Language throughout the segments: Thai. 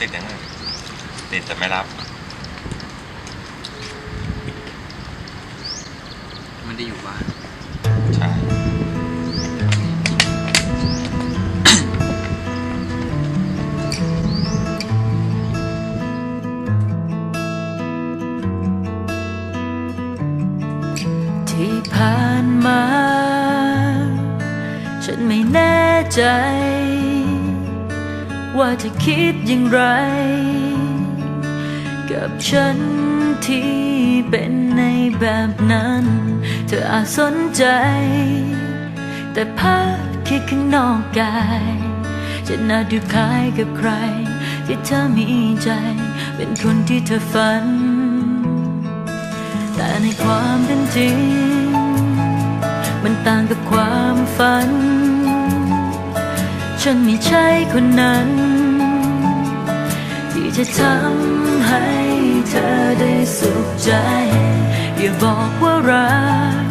ติดยังไงติดแต่ไม่รับไม่ได้อยู่บ้านใช่ ที่ผ่านมา ฉันไม่แน่ใจ ว่าเธอคิดอย่างไร กับฉันที่เป็นในแบบนั้น เธออาจสนใจ แต่ภาพคิดข้างนอกกาย จะน่าดูคล้ายกับใคร ที่เธอมีใจ เป็นคนที่เธอฝัน แต่ในความเป็นจริง มันต่างกับความฝัน ฉันไม่ใช่คนนั้น ที่จะทำให้เธอได้สุขใจ อย่าบอกว่ารัก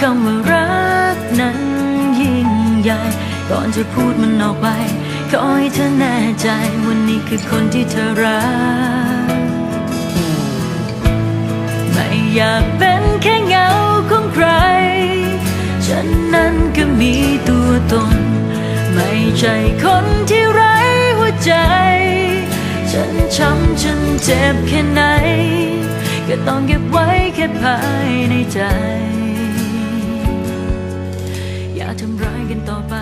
คำว่ารักนั้นยิ่งใหญ่ ก่อนจะพูดมันออกไปขอให้เธอแน่ใจว่านี่คือคนที่เธอรัก ไม่อยากเป็นแค่เงาของใคร ฉันนั้นก็มีตัวตน ไม่ใช่คนที่ไร้หัวใจ ฉันช้ำฉันเจ็บแค่ไหน ก็ต้องเก็บไว้แค่ภายในใจ อย่าทำร้ายกันต่อไป